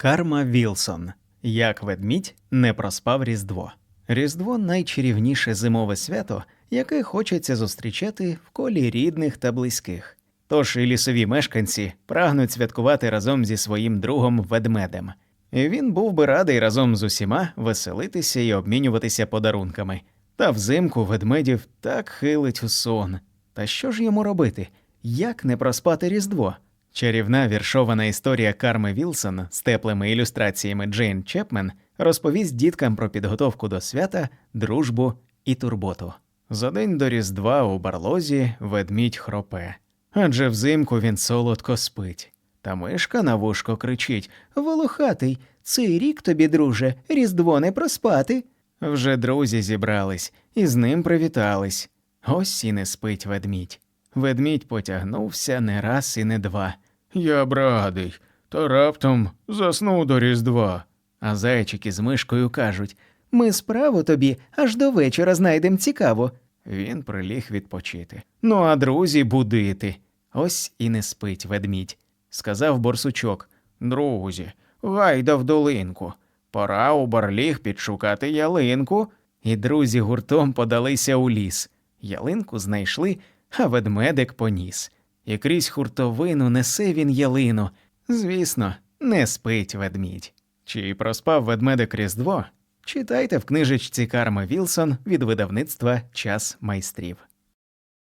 Карма Вілсон. Як ведмідь не проспав Різдво. Різдво найчарівніше зимове свято, яке хочеться зустрічати в колі рідних та близьких. Тож і лісові мешканці прагнуть святкувати разом зі своїм другом ведмедем. Він був би радий разом з усіма веселитися і обмінюватися подарунками. Та взимку ведмедів так хилить у сон. Та що ж йому робити? Як не проспати Різдво? Чарівна віршована історія Карми Вілсон з теплими ілюстраціями Джейн Чепмен розповість діткам про підготовку до свята, дружбу і турботу. За день до Різдва у барлозі ведмідь хропе, адже взимку він солодко спить. Та мишка на вушко кричить Волохатий, цей рік тобі, друже, Різдво не проспати. Вже друзі зібрались і з ним привітались. Ось і не спить ведмідь. Ведмідь потягнувся не раз і не два. Я б радий, та раптом заснув до Різдва. А зайчики з мишкою кажуть Ми справу тобі аж до вечора знайдем цікаво. Він приліг відпочити. Ну, а друзі будити. Ось і не спить ведмідь. Сказав борсучок. Друзі, гайда в долинку. Пора у барліг підшукати ялинку. І друзі гуртом подалися у ліс. Ялинку знайшли, а ведмедик поніс. І крізь хуртовину несе він ялину. Звісно, не спить ведмідь. Чи проспав ведмедик Різдво? Читайте в книжечці Карми Вілсон від видавництва Час майстрів.